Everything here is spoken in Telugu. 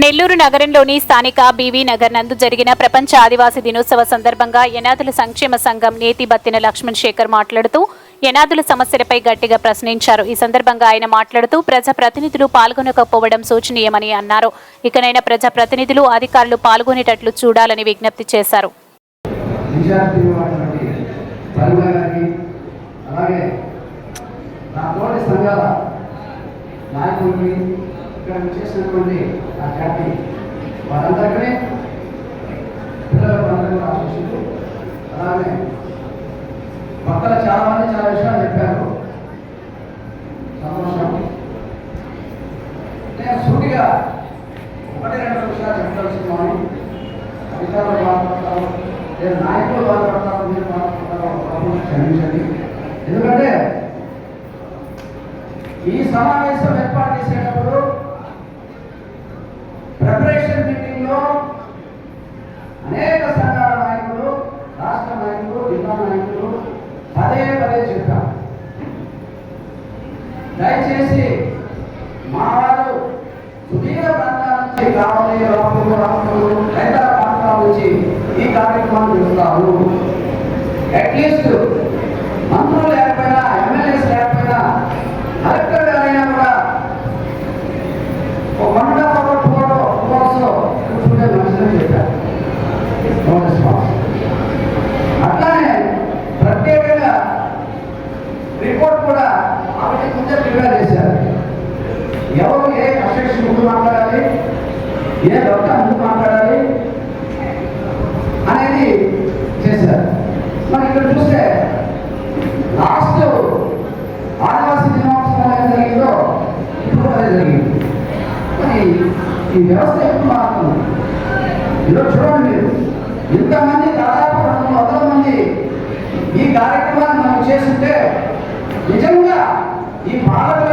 నెల్లూరు నగరంలోని స్థానిక బీవీ నగర్ నందు జరిగిన ప్రపంచ ఆదివాసీ దినోత్సవ సందర్భంగా యనాదుల సంక్షేమ సంఘం నేతి బత్తిన లక్ష్మణ్ శేఖర్ మాట్లాడుతూ యనాదుల సమస్యలపై గట్టిగా ప్రశ్నించారు. ఈ సందర్భంగా ఆయన మాట్లాడుతూ ప్రజా ప్రతినిధులు పాల్గొనకపోవడం శోచనీయమని అన్నారు. ఇకనైనా ప్రజా ప్రతినిధులు అధికారులు పాల్గొనేటట్లు చూడాలని విజ్ఞప్తి చేశారు. అలాగే ఇక్కడ చేసినటువంటి ఆ ఖ్యాతి వారందరికీ పిల్లలకు అందరికీ ఆశిస్తూ అలాగే పక్కన చాలా మంది చాలా విషయాలు చెప్పారు. సంతోషం. నేను సూటిగా ఒకటి రెండు విషయాలు చెప్పదలుచుకున్నాను. అధికారులు బాధపడతారు. లేదా నాయకులు బాధపడతారు. మీరు బాధపడతారు. క్షమించండి. ఎందుకంటే ఈ సమావేశం ఏర్పాటు చేసేటప్పుడు ప్రిపరేషన్ మీటింగ్లో అనేక సంఘాల నాయకులు రాష్ట్ర నాయకులు జిల్లా నాయకులు పదే పదే చెప్పారు. దయచేసి మా వారు సుదీర్ఘ ప్రాంతాల నుంచి కావాలి రాష్ట్రంలో రాములు రైతుల ప్రాంతాల నుంచి ఈ కార్యక్రమాన్ని చూస్తారు. అట్లీస్ట్ మంత్రులు ఏ డాక్టర్ అందుకు మాట్లాడాలి అనేది చేశారు. మరి ఇక్కడ చూస్తే లాస్ట్ ఆదివాసీ దినోత్సవం ఏం జరిగిందో ఇప్పుడు అదే జరిగింది. మరి ఈ వ్యవస్థ ఎప్పుడు మారుతుంది? ఈరోజు చూడండి మీరు. ఇంతమంది దాదాపు రెండు వందల మంది ఈ కార్యక్రమాన్ని మనం చేస్తుంటే నిజంగా ఈ పాలకులు